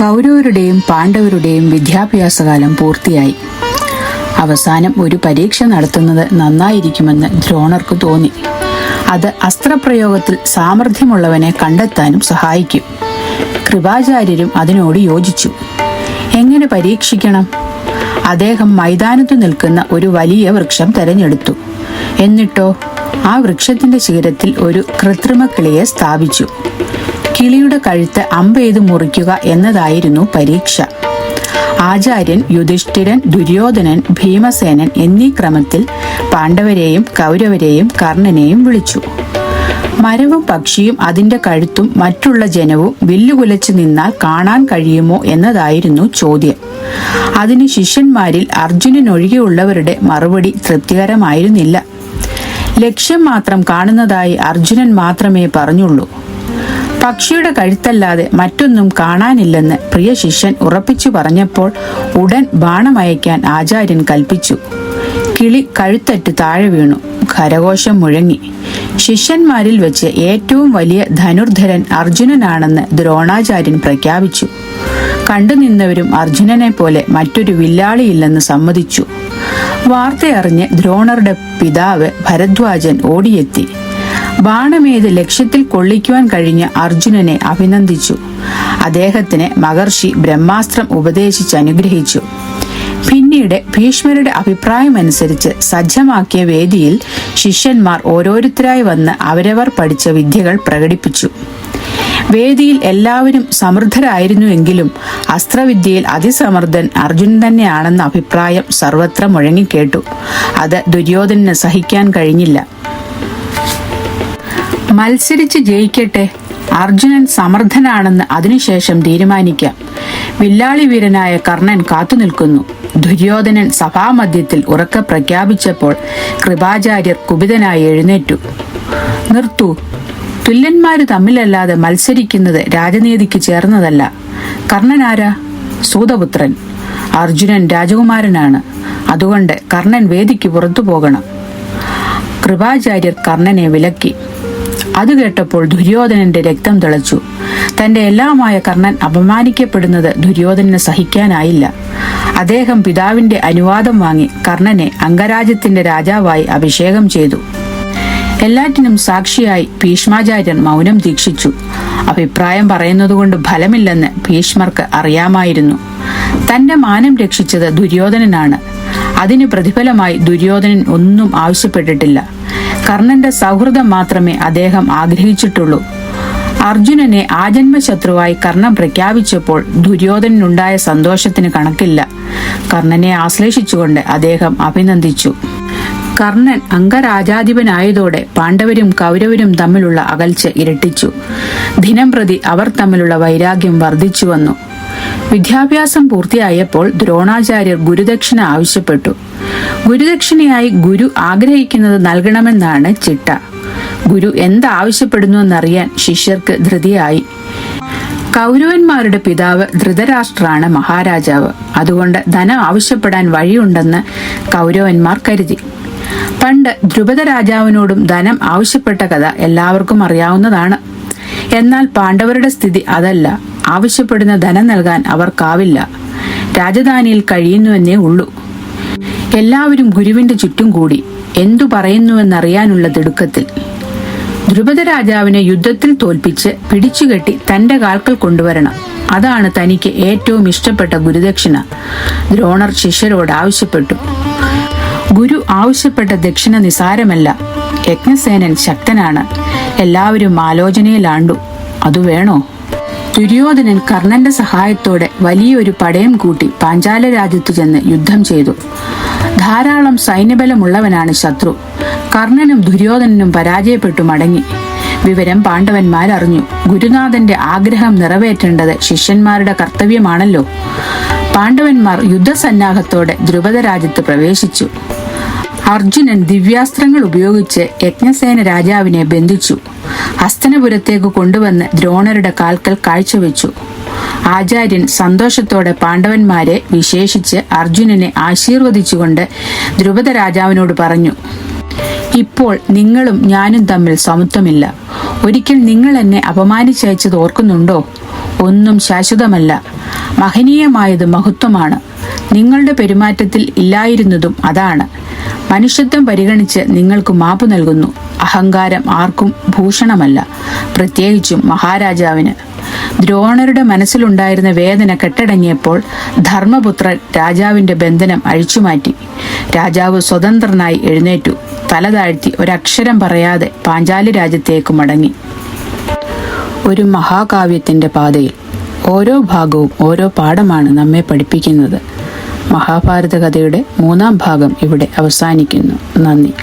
കൗരവരുടെയും പാണ്ഡവരുടെയും വിദ്യാഭ്യാസകാലം പൂർത്തിയായി. അവസാനം ഒരു പരീക്ഷ നടത്തുന്നത് നന്നായിരിക്കുമെന്ന് ദ്രോണർക്ക് തോന്നി. അത് അസ്ത്രപ്രയോഗത്തിൽ സാമർഥ്യമുള്ളവനെ കണ്ടെത്താനും സഹായിക്കും. കൃപാചാര്യരും അതിനോട് യോജിച്ചു. എങ്ങനെ പരീക്ഷിക്കണം? അദ്ദേഹം മൈതാനത്തു നിൽക്കുന്ന ഒരു വലിയ വൃക്ഷം തെരഞ്ഞെടുത്തു. എന്നിട്ടോ? ആ വൃക്ഷത്തിന്റെ ശിഖരത്തിൽ ഒരു കൃത്രിമ കിളിയെ സ്ഥാപിച്ചു. കിളിയുടെ കഴുത്ത് അമ്പെയ്ത് മുറിക്കുക എന്നതായിരുന്നു പരീക്ഷ. ആചാര്യൻ യുധിഷ്ഠിരൻ ദുര്യോധനൻ ഭീമസേനൻ എന്നീ ക്രമത്തിൽ പാണ്ഡവരെയും കൗരവരെയും കർണനെയും വിളിച്ചു. മരവും പക്ഷിയും അതിന്റെ കഴുത്തും മറ്റുള്ള ജനവും വില്ലുകുലച്ചു നിന്നാൽ കാണാൻ കഴിയുമോ എന്നതായിരുന്നു ചോദ്യം. അതിന് ശിഷ്യന്മാരിൽ അർജുനനൊഴികെയുള്ളവരുടെ മറുപടി തൃപ്തികരമായിരുന്നില്ല. ലക്ഷ്യം മാത്രം കാണുന്നതായി അർജുനൻ മാത്രമേ പറഞ്ഞുള്ളൂ. പക്ഷിയുടെ കഴുത്തല്ലാതെ മറ്റൊന്നും കാണാനില്ലെന്ന് പ്രിയ ശിഷ്യൻ ഉറപ്പിച്ചു പറഞ്ഞപ്പോൾ ഉടൻ ബാണമയക്കാൻ ആചാര്യൻ കൽപ്പിച്ചു. കിളി കഴുത്തറ്റ് താഴെ വീണു. ഖരഘോഷം മുഴങ്ങി. ശിഷ്യന്മാരിൽ വെച്ച് ഏറ്റവും വലിയ ധനുർധരൻ അർജുനനാണെന്ന് ദ്രോണാചാര്യൻ പ്രഖ്യാപിച്ചു. കണ്ടുനിന്നവരും അർജുനനെ പോലെ മറ്റൊരു വില്ലാളിയില്ലെന്ന് സമ്മതിച്ചു. വാർത്തയറിഞ്ഞ് ദ്രോണറുടെ പിതാവ് ഭരദ്വാജൻ ഓടിയെത്തി. ബാണമേത് ലക്ഷ്യത്തിൽ കൊള്ളിക്കുവാൻ കഴിഞ്ഞ അർജുനനെ അഭിനന്ദിച്ചു. അദ്ദേഹത്തിന് മഹർഷി ബ്രഹ്മാസ്ത്രം ഉപദേശിച്ച് അനുഗ്രഹിച്ചു. പിന്നീട് ഭീഷ്മരുടെ അഭിപ്രായമനുസരിച്ച് സജ്ജമാക്കിയ വേദിയിൽ ശിഷ്യന്മാർ ഓരോരുത്തരായി വന്ന് അവരവർ പഠിച്ച വിദ്യകൾ പ്രകടിപ്പിച്ചു. വേദിയിൽ എല്ലാവരും സമൃദ്ധരായിരുന്നുവെങ്കിലും അസ്ത്രവിദ്യയിൽ അതിസമർത്ഥൻ അർജുനൻ തന്നെയാണെന്ന അഭിപ്രായം സർവത്ര മുഴങ്ങിക്കേട്ടു. അത് ദുര്യോധനന് സഹിക്കാൻ കഴിഞ്ഞില്ല. മത്സരിച്ച് ജയിക്കട്ടെ. അർജുനൻ സമർത്ഥനാണെന്ന് അതിനുശേഷം തീരുമാനിക്കാം. വില്ലാളി വീരനായ കർണൻ കാത്തുനിൽക്കുന്നു ദുര്യോധനൻ സഭാമധ്യത്തിൽ ഉറക്കെ പ്രഖ്യാപിച്ചപ്പോൾ കൃപാചാര്യർ കുപിതനായി എഴുന്നേറ്റു. നിർത്തു. തുല്യന്മാര് തമ്മിലല്ലാതെ മത്സരിക്കുന്നത് രാജനീതിക്ക് ചേർന്നതല്ല. കർണനാരാ സൂതപുത്രൻ. അർജുനൻ രാജകുമാരനാണ്. അതുകൊണ്ട് കർണൻ വേദിക്ക് പുറത്തു പോകണം. കൃപാചാര്യർ കർണനെ വിലക്കി. അത് കേട്ടപ്പോൾ ദുര്യോധനന്റെ രക്തം തിളച്ചു. തന്റെ എല്ലാമായ കർണൻ അപമാനിക്കപ്പെടുന്നത് ദുര്യോധനന് സഹിക്കാനായില്ല. അദ്ദേഹം പിതാവിന്റെ അനുവാദം വാങ്ങി കർണനെ അംഗരാജ്യത്തിന്റെ രാജാവായി അഭിഷേകം ചെയ്തു. എല്ലാറ്റിനും സാക്ഷിയായി ഭീഷ്മാചാര്യൻ മൗനം ദീക്ഷിച്ചു. അഭിപ്രായം പറയുന്നതുകൊണ്ട് ഫലമില്ലെന്ന് ഭീഷ്മർക്ക് അറിയാമായിരുന്നു. തന്റെ മാനം രക്ഷിച്ചത് ദുര്യോധനനാണ്. അതിന് പ്രതിഫലമായി ദുര്യോധനൻ ഒന്നും ആവശ്യപ്പെട്ടിട്ടില്ല. കർണന്റെ സൗഹൃദം മാത്രമേ അദ്ദേഹം ആഗ്രഹിച്ചിട്ടുള്ളൂ. അർജുനനെ ആജന്മശത്രുവായി കർണൻ പ്രഖ്യാപിച്ചപ്പോൾ ദുര്യോധനുണ്ടായ സന്തോഷത്തിന് കണക്കില്ല. കർണനെ ആശ്ലേഷിച്ചുകൊണ്ട് അദ്ദേഹം അഭിനന്ദിച്ചു. കർണൻ അംഗരാജാധിപനായതോടെ പാണ്ഡവരും കൗരവരും തമ്മിലുള്ള അകൽച്ച ഇരട്ടിച്ചു. ദിനം പ്രതി അവർ തമ്മിലുള്ള വൈരാഗ്യം വർദ്ധിച്ചു വന്നു വിദ്യാഭ്യാസം പൂർത്തിയായപ്പോൾ ദ്രോണാചാര്യർ ഗുരുദക്ഷിണ ആവശ്യപ്പെട്ടു. ഗുരുദക്ഷിണയായി ഗുരു ആഗ്രഹിക്കുന്നത് നൽകണമെന്നാണ് ചിട്ട. ഗുരു എന്താവശ്യപ്പെടുന്നുവെന്നറിയാൻ ശിഷ്യർക്ക് ധൃതിയായി. കൗരവന്മാരുടെ പിതാവ് ധൃതരാഷ്ട്രാണ് മഹാരാജാവ്. അതുകൊണ്ട് ധനം ആവശ്യപ്പെടാൻ വഴിയുണ്ടെന്ന് കൗരവന്മാർ കരുതി. പണ്ട് ധ്രുപദ രാജാവിനോടും ധനം ആവശ്യപ്പെട്ട കഥ എല്ലാവർക്കും അറിയാവുന്നതാണ്. എന്നാൽ പാണ്ഡവരുടെ സ്ഥിതി അതല്ല. ആവശ്യപ്പെടുന്ന ധനം നൽകാൻ അവർക്കാവില്ല രാജധാനിയിൽ കഴിയുന്നുവെന്നേ ഉള്ളൂ. എല്ലാവരും ഗുരുവിന്റെ ചുറ്റും കൂടി എന്തു പറയുന്നുവെന്നറിയാനുള്ള തിടുക്കത്തിൽ. ധ്രുപദ രാജാവിനെ യുദ്ധത്തിൽ തോൽപ്പിച്ച് പിടിച്ചുകെട്ടി തന്റെ കാൽക്കൽ കൊണ്ടുവരണം. അതാണ് തനിക്ക് ഏറ്റവും ഇഷ്ടപ്പെട്ട ഗുരുദക്ഷിണ. ദ്രോണർ ശിഷ്യരോട് ആവശ്യപ്പെട്ടു. ഗുരു ആവശ്യപ്പെട്ട ദക്ഷിണ നിസാരമല്ല. യജ്ഞസേനൻ ശക്തനാണ്. എല്ലാവരും ആലോചനയിലാണ്ടു. അതു വേണോ? ദുര്യോധനൻ കർണന്റെ സഹായത്തോടെ വലിയൊരു പടയം കൂട്ടി പാഞ്ചാല രാജ്യത്തു ചെന്ന് യുദ്ധം ചെയ്തു. ധാരാളം സൈന്യബലമുള്ളവനാണ് ശത്രു. കർണനും ദുര്യോധനനും പരാജയപ്പെട്ടു മടങ്ങി. വിവരം പാണ്ഡവന്മാർ അറിഞ്ഞു ഗുരുനാഥന്റെ ആഗ്രഹം നിറവേറ്റേണ്ടത് ശിഷ്യന്മാരുടെ കർത്തവ്യമാണല്ലോ. പാണ്ഡവന്മാർ യുദ്ധസന്നാഹത്തോടെ ധ്രുപദ രാജ്യത്ത് പ്രവേശിച്ചു. അർജുനൻ ദിവ്യാസ്ത്രങ്ങൾ ഉപയോഗിച്ച് യജ്ഞസേന രാജാവിനെ ബന്ധിച്ചു. ഹസ്തനപുരത്തേക്ക് കൊണ്ടുവന്ന് ദ്രോണരുടെ കാൽക്കൽ കാഴ്ചവെച്ചു. ആചാര്യൻ സന്തോഷത്തോടെ പാണ്ഡവന്മാരെ വിശേഷിച്ച് അർജുനനെ ആശീർവദിച്ചുകൊണ്ട് ധ്രുപദ രാജാവിനോട് പറഞ്ഞു ഇപ്പോൾ നിങ്ങളും ഞാനും തമ്മിൽ സമത്വമില്ല. ഒരിക്കൽ നിങ്ങൾ എന്നെ അപമാനിച്ചയച്ചത് ഓർക്കുന്നുണ്ടോ? ഒന്നും ശാശ്വതമല്ല. മഹനീയമായത് മഹത്വമാണ്. നിങ്ങളുടെ പെരുമാറ്റത്തിൽ ഇല്ലായിരുന്നതും അതാണ്. മനുഷ്യത്വം പരിഗണിച്ച് നിങ്ങൾക്ക് മാപ്പ് നൽകുന്നു. അഹങ്കാരം ആർക്കും ഭൂഷണമല്ല. പ്രത്യേകിച്ചും മഹാരാജാവിന്. ദ്രോണരുടെ മനസ്സിലുണ്ടായിരുന്ന വേദന കെട്ടടങ്ങിയപ്പോൾ ധർമ്മപുത്രൻ രാജാവിന്റെ ബന്ധനം അഴിച്ചുമാറ്റി. രാജാവ് സ്വതന്ത്രനായി എഴുന്നേറ്റു. തല താഴ്ത്തി ഒരക്ഷരം പറയാതെ പാഞ്ചാലി രാജ്യത്തേക്ക് മടങ്ങി. ഒരു മഹാകാവ്യത്തിന്റെ പാതയിൽ ഓരോ ഭാഗവും ഓരോ പാഠമാണ് നമ്മെ പഠിപ്പിക്കുന്നത്. മഹാഭാരത കഥയുടെ മൂന്നാം ഭാഗം ഇവിടെ അവസാനിക്കുന്നു. നന്ദി.